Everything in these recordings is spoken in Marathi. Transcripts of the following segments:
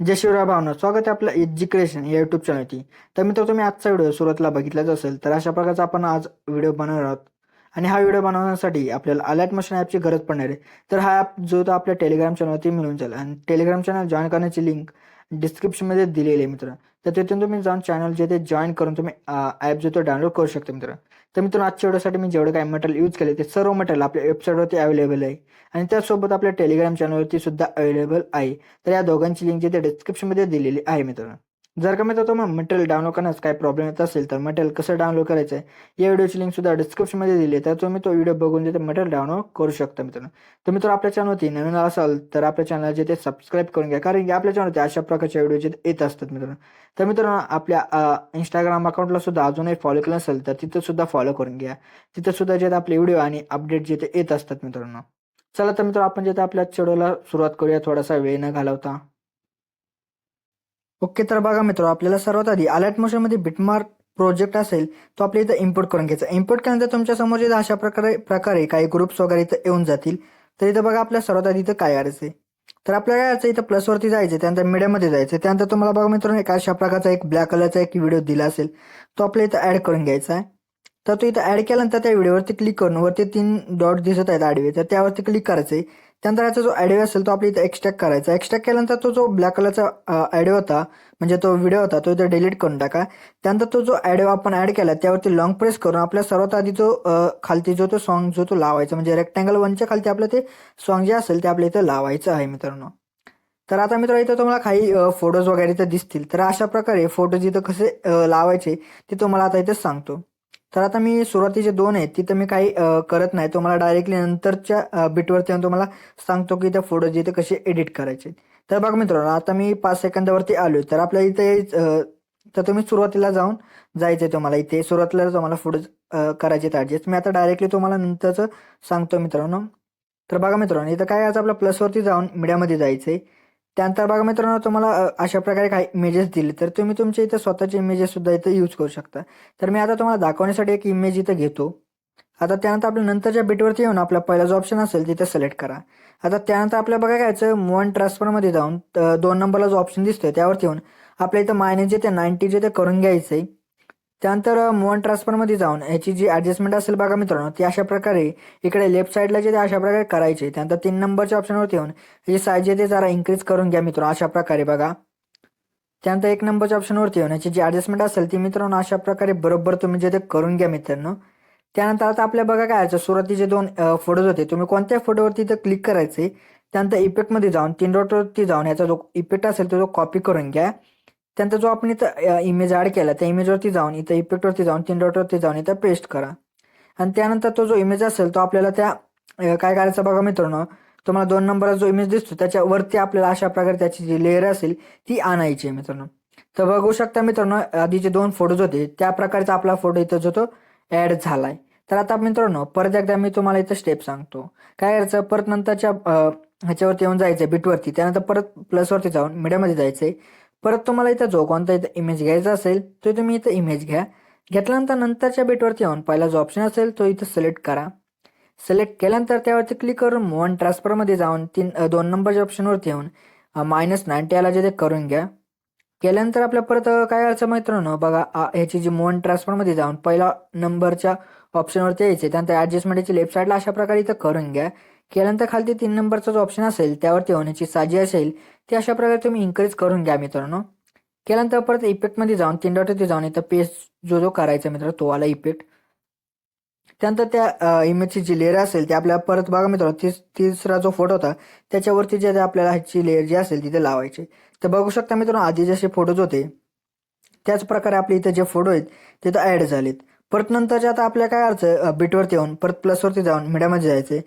जय शिवराय भावना स्वागत आहे आपलं एज्युकेशन या युट्यूब चॅनलची तर मित्र तुम्ही आजचा व्हिडिओ सुरुवातीला बघितलाच असेल तर अशा प्रकारचा आपण आज व्हिडिओ बनवणार आहोत. आणि हा व्हिडिओ बनवण्यासाठी आपल्याला अलर्ट मशीन ॲपची गरज पडणार आहे. तर हा ॲप जो तो आपल्या टेलिग्राम चॅनलवरती मिळून जाईल. आणि टेलिग्राम चॅनल जॉईन करण्याची लिंक डिस्क्रिप्शनमध्ये दिलेले आहे मित्र. तर तिथून तुम्ही जाऊन चॅनल जे ते जॉईन करून तुम्ही ॲप जो तो डाउनलोड करू शकता मित्र. तर मित्रांनो आजच्या व्हिडिओसाठी मी जेवढं काही मटेरियल यूज केले ते सर्व मटेरियल आपल्या वेबसाईटवरती अवेलेबल आहे. आणि त्यासोबत आपल्या टेलिग्राम चॅनलवरती सुद्धा अवेलेबल आहे. तर या दोघांची लिंक जिथे डिस्क्रिप्शनमध्ये दिलेली आहे मित्रांनो जर का मित्र तुम्हाला मटेरियल डाउनलोड करण्यास काय प्रॉब्लेम येत असेल तर मटेरियल कसं डाउनलोड करायचं आहे या व्हिडिओची लिंक सुद्धा डिस्क्रिप्शनमध्ये दिली आहे. तर तुम्ही तो व्हिडिओ बघून तिथे मटेरियल डाउनलोड करू शकता मित्रांनो. तर मित्र आपल्या चॅनलवरती नवीन असाल तर आपल्या चॅनल जे ते सबस्क्राईब करून घ्या. कारण की आपल्या चॅनलवरती अशा प्रकारच्या व्हिडिओ जे येत असतात मित्रांनो. तर मित्रांनो आपल्या इंस्टाग्राम अकाउंटला सुद्धा अजूनही फॉलो केलं असेल तर तिथं सुद्धा फॉलो करून घ्या. तिथं सुद्धा जे आपले व्हिडिओ आणि अपडेट जे ते येत असतात मित्रांनो. चला तर मित्र आपण जे आपल्या चेडूला सुरुवात करूया. थोडासा वेळ न घालवता. ओके तर बघा मित्र आपल्याला सर्वात आधी अलर्ट मोशनमध्ये बिटमार्क प्रोजेक्ट असेल तो आपल्या इथं इम्पोर्ट करून घ्यायचा. इम्पोर्ट केल्यानंतर तुमच्यासमोर इथं अशा प्रकारे प्रकारे काही ग्रुप्स वगैरे इथं येऊन जातील. तर इथं बघा आपल्या सर्वात आधी इथं काय करायचं आहे तर आपल्याला काय इथं प्लसवरती जायचं त्यानंतर मीडियामध्ये जायचं त्यानंतर तुम्हाला बघा मित्रांनो एक अशा प्रकारचा एक ब्लॅक कलरचा एक व्हिडिओ दिला असेल तो आपल्या इथं ऍड करून घ्यायचा आहे. तर तो इथं ऍड केल्यानंतर त्या व्हिडिओवरती क्लिक करून वरती तीन डॉट दिसत आहेत आडवे तर त्यावरती क्लिक करायचं आहे त्यानंतर याचा जो ॲडिओ असेल तो आपल्या इथं एक्स्ट्रॅक्ट करायचा. एक्स्ट्रॅक्ट केल्यानंतर तो जो ब्लॅक कलरचा ॲडिओ होता म्हणजे तो व्हिडिओ होता तो इथं डिलीट करून टाका. त्यानंतर तो जो ॲडिओ आपण ॲड केला त्यावरती लॉंग प्रेस करून आपल्या सर्वात आधी जो खालती जो तो सॉन्ग जो तो लावायचा म्हणजे रेक्टँगल वनच्या खालती आपलं ते सॉन्ग जे असेल ते आपल्या इथं लावायचं आहे मित्रांनो. तर आता मित्र इथं तुम्हाला काही फोटोज वगैरे इथं दिसतील. तर अशा प्रकारे फोटोज इथं कसे लावायचे ते तुम्हाला आता इथं सांगतो. तर आता मी सुरुवातीचे दोन आहेत तिथं मी काही करत नाही. तुम्हाला डायरेक्टली नंतरच्या बिटवरती येऊन तुम्हाला सांगतो की त्या फोटो जे ते कसे एडिट करायचे. तर बघा मित्रांनो आता मी पाच सेकंदावरती आलोय. तर आपल्या इथे तर तुम्ही सुरुवातीला जाऊन जायचंय तुम्हाला इथे. सुरुवातीला तुम्हाला फोटो करायचे ॲडजस्ट मी आता डायरेक्टली तुम्हाला नंतरचं सांगतो मित्रांनो. तर बघा मित्रांनो इथं काय आज आपल्या प्लसवरती जाऊन मीडियामध्ये जायचंय. त्यानंतर बघा मित्रांनो तुम्हाला अशा प्रकारे काही इमेजेस दिले तर तुम्ही तुमच्या इथं स्वतःचे इमेजेस सुद्धा इथं यूज करू शकता. तर मी आता तुम्हाला दाखवण्यासाठी एक इमेज इथं घेतो. आता त्यानंतर आपल्या नंतरच्या बिटवरती येऊन आपला पहिला जो ऑप्शन असेल तिथे सिलेक्ट करा. आता त्यानंतर आपल्या बघा घ्यायचं मोन ट्रान्सफरमध्ये जाऊन दोन नंबरला जो ऑप्शन दिसतोय त्यावरती येऊन आपल्या इथं मायनेज जे ते नाईन्टी जे ते करून घ्यायचंय. त्यानंतर मोहन ट्रान्सफरमध्ये जाऊन याची जी ॲडजस्टमेंट असेल बघा मित्रांनो ती अशा प्रकारे इकडे लेफ्ट साईडला जे अशा प्रकारे करायचे. त्यानंतर तीन नंबरच्या ऑप्शनवरती येऊन याची साईज जे ते जरा इन्क्रीज करून घ्या मित्रांनो अशा प्रकारे बघा. त्यानंतर एक नंबरच्या ऑप्शनवरती येऊन याची जी ॲडजस्टमेंट असेल ती मित्रांनो अशा प्रकारे बरोबर तुम्ही जे ते करून घ्या मित्रांनो. त्यानंतर आता आपल्या बघा काय यायचं सुरुवातीचे दोन फोटोज होते. तुम्ही कोणत्या फोटोवरती तर क्लिक करायचे त्यानंतर इफेक्टमध्ये जाऊन तीन डॉटवरती जाऊन याचा जो इफेक्ट असेल तो जो कॉपी करून घ्या. त्यानंतर जो आपण इथं इमेज ॲड केला त्या इमेजवरती जाऊन इथं इफेक्टवरती जाऊन तीन डॉटवरती जाऊन इथं पेस्ट करा. आणि त्यानंतर तो जो इमेज असेल तो आपल्याला त्या काय करायचं बघा मित्रांनो तुम्हाला दोन नंबरचा जो इमेज दिसतो त्याच्यावरती आपल्याला अशा प्रकारे त्याची जी लेअर असेल ती आणायची आहे मित्रांनो. तर बघू शकता मित्रांनो आधीचे दोन फोटोज होते त्या प्रकारचा आपला फोटो इथं जो तो ॲड झालाय. तर आता मित्रांनो परत एकदा मी तुम्हाला इथं स्टेप सांगतो. काय करायचं परत नंतरच्या ह्याच्यावरती येऊन जायचं बिटवरती त्यानंतर परत प्लसवरती जाऊन मीडियामध्ये जायचंय. परत तुम्हाला इथं जो कोणता इथं इमेज घ्यायचा असेल तो तुम्ही इथं इमेज घ्या. घेतल्यानंतर नंतरच्या बेटवरती येऊन पहिला जो ऑप्शन असेल तो इथं सिलेक्ट करा. सिलेक्ट केल्यानंतर त्यावरती क्लिक करून मोहन ट्रान्सफरमध्ये जाऊन तीन दोन नंबरच्या ऑप्शनवरती येऊन मायनस नाईन्टी आला जे ते करून घ्या. केल्यानंतर आपल्या परत काय करायचं मित्रांनो बघा ह्याची जी मोहन ट्रान्सफरमध्ये जाऊन पहिला नंबरच्या ऑप्शनवरती यायचे त्यानंतर ॲडजस्टमेंटची लेफ्ट साईडला अशा प्रकारे इथं करून घ्या. केल्यानंतर खाली तीन नंबरचा जो ऑप्शन असेल त्यावरती होण्याची साजी असेल ती अशा प्रकारे तुम्ही इन्क्रीज करून घ्या मित्रांनो. केल्यानंतर परत इफेक्टमध्ये जाऊन तीन डॉटवरती जाऊन इथं पेस्ट जो जो करायचा मित्र तो आला इफेक्ट त्यानंतर त्या इमेजची जी लेअर असेल ती आपल्याला परत बघा मित्रांनो तीस तिसरा जो फोटो होता त्याच्यावरती जे आपल्याला ह्याची लेअर जी असेल तिथे लावायची. तर बघू शकता मित्रांनो आधी जसे फोटोज होते त्याच प्रकारे आपले इथे जे फोटो आहेत ते तर ॲड झालेत. परत नंतरच्या आता आपल्या काय अर्थ बिटवरती येऊन परत प्लसवरती जाऊन मीडियामध्ये जायचे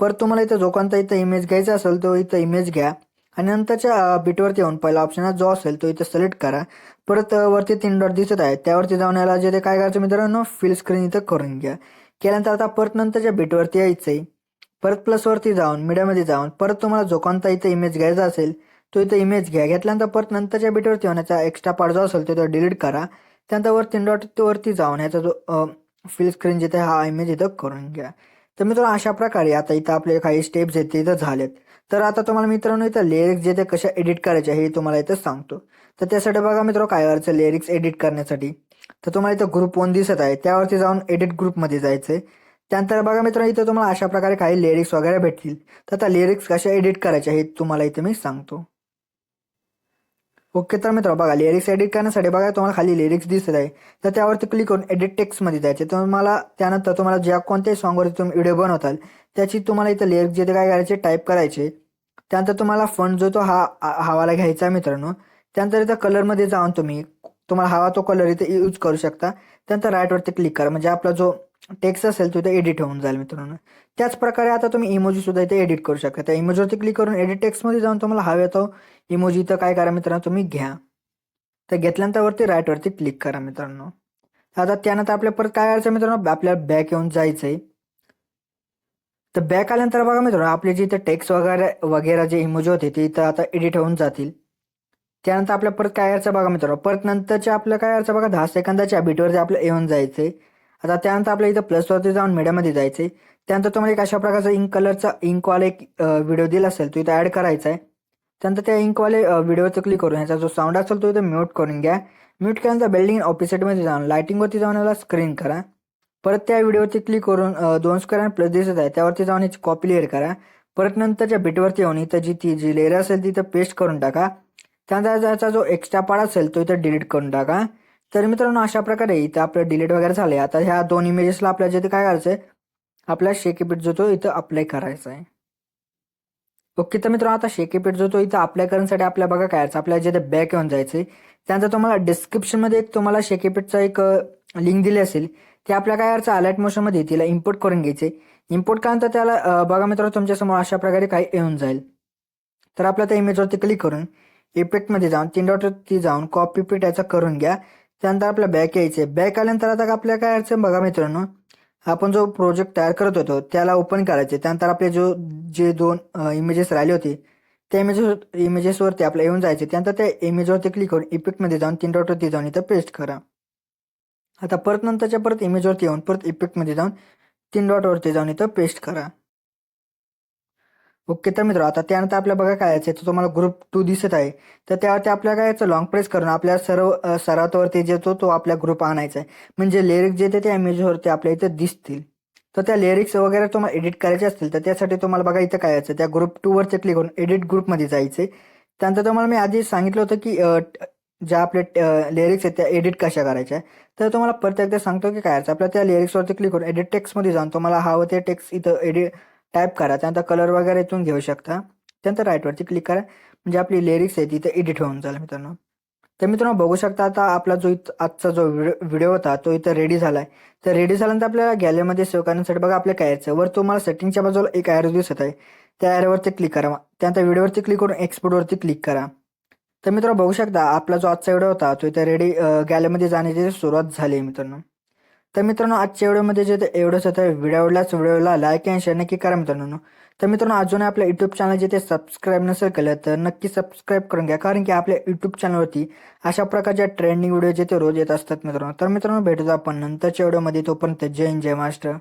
परत तुम्हाला इथं जो कोणता इथं इमेज घ्यायचा असेल तो इथं इमेज घ्या. आणि नंतरच्या बिटवरती येऊन पहिला ऑप्शन जो असेल तो इथं सिलेक्ट करा. परत वरती तीन डॉट दिसत आहे त्यावरती जाऊन याला जे ते काय करायचं मित्रांनो फिल स्क्रीन इथं करून घ्या. केल्यानंतर आता परत नंतरच्या बिटवरती यायचंय. परत प्लसवरती जाऊन मीडियामध्ये जाऊन परत तुम्हाला जो कोणता इथं इमेज घ्यायचा असेल तो इथं इमेज घ्या. घेतल्यानंतर परत नंतरच्या बिटवरती होण्याचा एक्स्ट्रा पार्ट जो असेल तो डिलीट करा. त्यानंतर वर तीन डॉट वरती जाऊन ह्याचा जो फिल स्क्रीन जिथे हा इमेज इथं करून घ्या. तर मित्रांनो अशा प्रकारे आता इथं आपले काही स्टेप्स आहेत ते इथं झालेत. तर आता तुम्हाला मित्रांनो इथं लिरिक्स जे ते कशा एडिट करायचे हे तुम्हाला इथं सांगतो. तर त्यासाठी बघा मित्र काय करायचं लिरिक्स एडिट करण्यासाठी? तर तुम्हाला इथं ग्रुप वन दिसत आहे त्यावरती जाऊन एडिट ग्रुपमध्ये जायचं त्यानंतर बघा मित्रांनो इथं तुम्हाला अशा प्रकारे काही लिरिक्स वगैरे भेटतील. तर आता लिरिक्स कशा एडिट करायच्या हे तुम्हाला इथे मी सांगतो. ओके तर मित्र बघा लिरिक्स एडिट करण्यासाठी बघा तुम्हाला खाली लिरिक्स दिसत आहे. तर त्यावरती क्लिक करून एडिट टेक्स्टमध्ये जायचे तुम्हाला त्यानंतर तुम्हाला ज्या कोणत्याही सॉंगवरती तुम्ही व्हिडिओ बनवताल त्याची तुम्हाला इथं लिरिक्स जे काय करायचे टाईप करायचे. त्यानंतर तुम्हाला फंड जो तो हा हवाला घ्यायचा आहे मित्रांनो त्यानंतर इथं कलरमध्ये जाऊन तुम्ही तुम्हाला हवा तो कलर इथे यूज करू शकता. त्यानंतर राईटवरती क्लिक करा. म्हणजे आपला जो टेक्स्ट असेल तो इथे एडिट होऊन जाईल मित्रांनो. त्याच प्रकारे आता तुम्ही इमोजी सुद्धा इथे एडिट करू शकता. त्या इमोजीवरती क्लिक करून एडिट टेक्स्टमध्ये जाऊन तुम्हाला हवे तो इमोजी इथं काय करा मित्रांनो तुम्ही घ्या. तर घेतल्यानंतर वरती राईटवरती क्लिक करा मित्रांनो. आता त्यानंतर आपल्या परत काय करायचं मित्रांनो आपल्याला बॅक येऊन जायचंय. तर बॅक आल्यानंतर बघा मित्रांनो आपले जे इथं टेक्स्ट वगैरे वगैरे जे इमोजी होते ते इथं आता एडिट होऊन जातील. त्यानंतर आपल्या परत काय करायचं बघा मित्रांनो परत नंतरच्या आपलं काय करायचं बघा दहा सेकंदाच्या बीटवरती आपलं येऊन जायचंय. आता त्यानंतर आपल्या इथं प्लसवरती जाऊन मीडियामध्ये जायचंय. त्यानंतर तुम्हाला एक अशा प्रकारचा इंक कलरचा इंकवाला एक व्हिडिओ दिला असेल तो इथं ॲड करायचा आहे त्यानंतर त्या इंकवाले व्हिडिओचं क्लिक करून ह्याचा जो साऊंड असेल तो इथं म्यूट करून घ्या. म्यूट केल्यानंतर बिल्डिंग ऑपोजिटमध्ये जाऊन लायटिंगवरती जाऊन याला स्क्रीन करा. परत त्या व्हिडिओवरती क्लिक करून दोन स्क्वेअर प्लस दिसत आहे त्यावरती जाऊन याची कॉपी लेअर करा. परत नंतरच्या बिटवरती येऊन इथं जी ती जी लेअर असेल ती इथं पेस्ट करून टाका. त्यानंतर त्याचा जो एक्स्ट्रा पार्ट असेल तो इथं डिलीट करून टाका. तर मित्रांनो अशा प्रकारे इथं आपलं डिलीट वगैरे झाले आता ह्या दोन इमेजेसला आपल्या जिथे काय करायचं आहे आपला शेकीपीठ जो तो इथं अप्लाय करायचा आहे ओके तर मित्रांनो आता शेकीपीठ जो तो इथं अप्लाय करण्यासाठी आपल्या बघा काय आपल्याला जिथे बॅक येऊन जायचं त्यानंतर तुम्हाला डिस्क्रिप्शनमध्ये एक तुम्हाला शेकीपीठचा एक लिंक दिली असेल. ते आपल्या काय अर्थ अलर्ट मोशनमध्ये तिला इम्पोर्ट करून घ्यायचे. इम्पोर्ट केल्यानंतर त्याला बघा मित्रांनो तुमच्यासमोर अशा प्रकारे काही येऊन जाईल. तर आपल्या त्या इमेजवरती क्लिक करून इफेक्टमध्ये जाऊन तीन डॉटवरती जाऊन कॉपी पीट याचा करून घ्या. त्यानंतर आपल्या बॅक यायचे बॅक आल्यानंतर आता आपल्या काय अडचण बघा मित्रांनो. आपण जो प्रोजेक्ट तयार करत होतो त्याला ओपन करायचे त्यानंतर आपले जो जे दोन इमेजेस राहिले होते त्या इमेजेस इमेजेसवरती आपल्या येऊन जायचे त्यानंतर त्या इमेजवरती क्लिक करून इफेक्टमध्ये जाऊन तीन डॉटवरती जाऊन इथं पेस्ट करा. आता परत नंतरच्या परत इमेजवरती येऊन परत इफेक्टमध्ये जाऊन तीन डॉटवरती जाऊन इथं पेस्ट करा. ओके तर मित्र आता त्यानंतर आपल्या बघा काय यायचं तर तुम्हाला ग्रुप टू दिसत आहे. तर त्यावरती आपल्या काय याचं लॉंग प्रेस करून आपल्या सर्व सरावरती जे तो तो आपल्या ग्रुप आणायचा आहे म्हणजे लिरिक्स जे ते त्या इमेजवरती आपल्या इथं दिसतील. तर त्या लिरिक्स वगैरे तुम्हाला एडिट करायचे असतील तर त्यासाठी तुम्हाला बघा इथं काय यायचं त्या ग्रुप टूवरती क्लिक करून एडिट ग्रुपमध्ये जायचे त्यानंतर तुम्हाला मी आधी सांगितलं होतं की ज्या आपले लिरिक्स आहेत त्या एडिट कशा करायच्या. तर तुम्हाला परत एकदा सांगतो की काय आपल्या त्या लिरिक्सवरती क्लिक करून एडिट टेक्स्टमध्ये जाऊन तुम्हाला हवं ते टेक्स्ट इथं एडिट टाईप करा. त्यानंतर कलर वगैरे इथून घेऊ शकता. त्यानंतर राईटवरती क्लिक करा. म्हणजे आपली लिरिक्स आहे तिथे एडिट होऊन जाईल मित्रांनो. तर मित्रांनो बघू शकता आता आपला जो इथं आजचा जो व्हिडिओ होता तो इथं रेडी झाला आहे तर रेडी झाल्यानंतर आपल्याला गॅलरीमध्ये सेव्ह करण्यासाठी बघा आपल्या काय यायचं वर तुम्हाला सेटिंगच्या बाजूला एक ॲरो दिसत आहे. त्या ॲरोवरती क्लिक करा. त्यानंतर व्हिडिओवरती क्लिक करून एक्सपोर्टवरती क्लिक करा. तर मित्रांनो बघू शकता आपला जो आजचा व्हिडिओ होता तो इथं रेडी गॅलरीमध्ये जाण्याची सुरुवात झाली आहे मित्रांनो. तर मित्रांनो आजच्या व्हिडिओमध्ये जे एवढंच होतं. व्हिडिओ आवडल्यास व्हिडिओला लाईक आणि शेअर नक्की करा मित्रांनो. तर मित्रांनो अजून आपल्या युट्यूब चॅनल जिथे सबस्क्राईब नसेल केलं तर नक्की सबस्क्राईब करून घ्या. कारण की आपल्या युट्यूब चॅनलवरती अशा प्रकारच्या ट्रेंडिंग व्हिडिओ जे ते रोज येत असतात मित्रांनो. तर मित्रांनो भेटूया आपण नंतरच्या व्हिडिओमध्ये. तोपर्यंत जय जय मास्टर